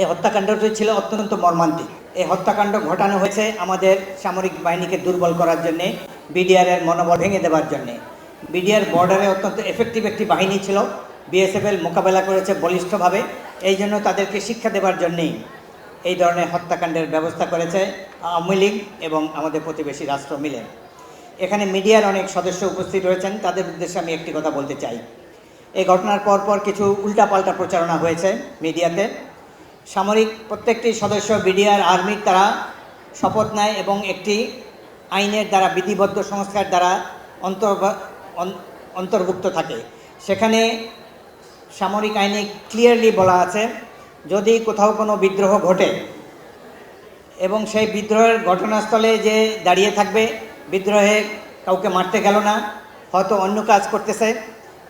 এই হত্যাকাণ্ডটি ছিল অত্যন্ত মর্মান্তিক। এই হত্যাকাণ্ড ঘটানো হয়েছে আমাদের সামরিক বাহিনীকে দুর্বল করার জন্যে, বিডিআরের মনোবল ভেঙে দেওয়ার জন্যে। বিডিআর বর্ডারে অত্যন্ত এফেক্টিভ একটি বাহিনী ছিল। বিএসএফএল মোকাবেলা করেছে বলিষ্ঠভাবে। এই জন্য তাদেরকে শিক্ষা দেওয়ার জন্যেই এই ধরনের হত্যাকাণ্ডের ব্যবস্থা করেছে আওয়ামী লীগ এবং আমাদের প্রতিবেশী রাষ্ট্র মিলে। এখানে মিডিয়ার অনেক সদস্য উপস্থিত রয়েছেন। তাদের উদ্দেশ্যে আমি একটি কথা বলতে চাই। এই ঘটনার পর পর কিছু উল্টাপাল্টা প্রচারণা হয়েছে মিডিয়াতে। সামরিক প্রত্যেকটি সদস্য বিডিআর আর্মির তারা শপথ নেয় এবং একটি আইনের দ্বারা বিধিবদ্ধ সংস্কার দ্বারা অন্তর্ভ- অন্তর্ভুক্ত থাকে। সেখানে সামরিক আইনে ক্লিয়ারলি বলা আছে, যদি কোথাও কোনো বিদ্রোহ ঘটে এবং সেই বিদ্রোহের ঘটনাস্থলে যে দাঁড়িয়ে থাকবে, বিদ্রোহে কাউকে মারতে গেল না, হয়তো অন্য কাজ করতেছে,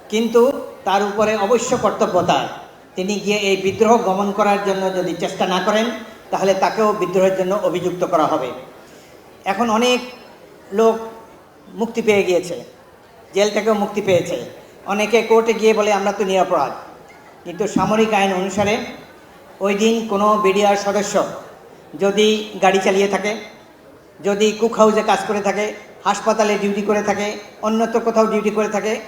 কিন্তু তার উপরে অবশ্য কর্তব্য তার। তিনি গিয়ে এই বিদ্রোহ গমন করার জন্য যদি চেষ্টা না করেন, তাহলে তাকেও বিদ্রোহের জন্য অভিযুক্ত করা হবে। এখন অনেক লোক মুক্তি পেয়ে গিয়েছে। জেল থেকেও মুক্তি পেয়েছে। অনেকে কোর্টে গিয়ে বলে, আমরা তো নিরাপরাধ। কিন্তু সামরিক আইন অনুসারে ওই দিন কোনো বিডিআর সদস্য যদি গাড়ি চালিয়ে থাকে, যদি কুক হাউসে কাজ করে থাকে, হাসপাতালে ডিউটি করে থাকে, অন্যত্র কোথাও ডিউটি করে থাকে,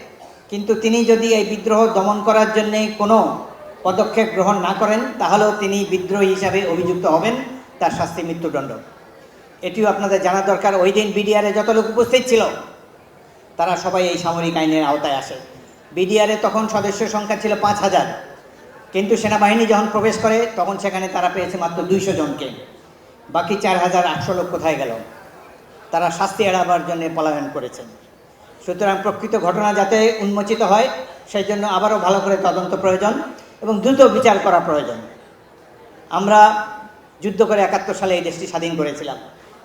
কিন্তু তিনি যদি এই বিদ্রোহ দমন করার জন্যে কোনো পদক্ষেপ গ্রহণ না করেন, তাহলেও তিনি বিদ্রোহী হিসাবে অভিযুক্ত হবেন তার শাস্তি মৃত্যুদণ্ড। এটিও আপনাদের জানা দরকার, ওই দিন বিডিআরে যত লোক উপস্থিত ছিল, তারা সবাই এই সামরিক আইনের আওতায় আসে। বিডিআরে তখন সদস্য সংখ্যা ছিল পাঁচ হাজার। কিন্তু সেনাবাহিনী যখন প্রবেশ করে, তখন সেখানে তারা পেয়েছে মাত্র দুইশো জনকে। বাকি চার হাজার আটশো লোক কোথায় গেল? তারা শাস্তি এড়াবার জন্য পলায়ন করেছেন। সুতরাং প্রকৃত ঘটনা যাতে উন্মোচিত হয়, সেই জন্য আবারও ভালো করে তদন্ত প্রয়োজন। এবং দ্রুত বিচার করা প্রয়োজন। আমরা যুদ্ধ করে একাত্তর সালে এই দেশটি স্বাধীন করেছিলাম।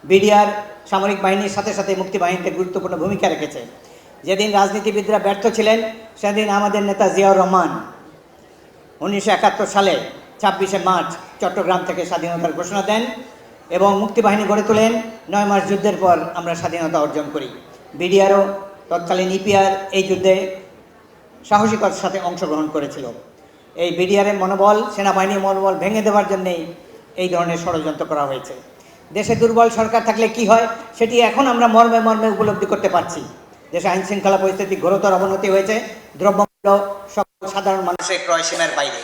বিডিআর সামরিক বাহিনীর সাথে সাথে মুক্তি বাহিনীতে গুরুত্বপূর্ণ ভূমিকা রেখেছে। যেদিন রাজনীতিবিদরা ব্যর্থ ছিলেন, সেদিন আমাদের নেতা জিয়াউর রহমান উনিশশো একাত্তর সালে ছাব্বিশে মার্চ চট্টগ্রাম থেকে স্বাধীনতার ঘোষণা দেন এবং মুক্তিবাহিনী গড়ে তোলেন। নয় মাস যুদ্ধের পর আমরা স্বাধীনতা অর্জন করি। বিডিআরও তৎকালীন ইপিআর এই যুদ্ধে সাহসিকতার সাথে অংশগ্রহণ করেছিল। এই বিডিআরের মনোবল, সেনাবাহিনীর মনোবল ভেঙে দেওয়ার জন্যেই এই ধরনের ষড়যন্ত্র করা হয়েছে। দেশে দুর্বল সরকার থাকলে কি হয়, সেটি এখন আমরা মর্মে মর্মে উপলব্ধি করতে পারছি। দেশে আইন শৃঙ্খলা পরিস্থিতি ঘোরতর অবনতি হয়েছে, দ্রব্যমূল্য সব সাধারণ মানুষের ক্রয় সীমার বাইরে।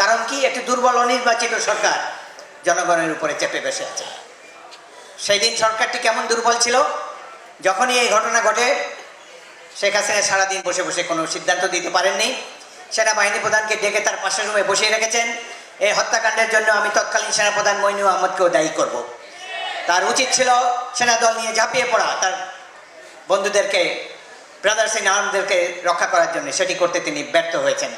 কারণ কি, একটি দুর্বল, অনির্বাচিত সরকার জনগণের উপরে চেপে বসে আছে। সেই দিন সরকারটি কেমন দুর্বল ছিল? যখনই এই ঘটনা ঘটে, শেখ হাসিনা সারাদিন বসে বসে কোনো সিদ্ধান্ত দিতে পারেননি। সেনাবাহিনী প্রধানকে ডেকে তার পাশের রুমে বসিয়ে রেখেছেন। এই হত্যাকাণ্ডের জন্য আমি তৎকালীন সেনাপ্রধান মইনু আহমদকেও দায়ী করব। তার উচিত ছিল সেনা দল নিয়ে ঝাঁপিয়ে পড়া তার বন্ধুদেরকে ব্রাদার্স ইন আর্মদেরকে রক্ষা করার জন্য। সেটি করতে তিনি ব্যর্থ হয়েছেন।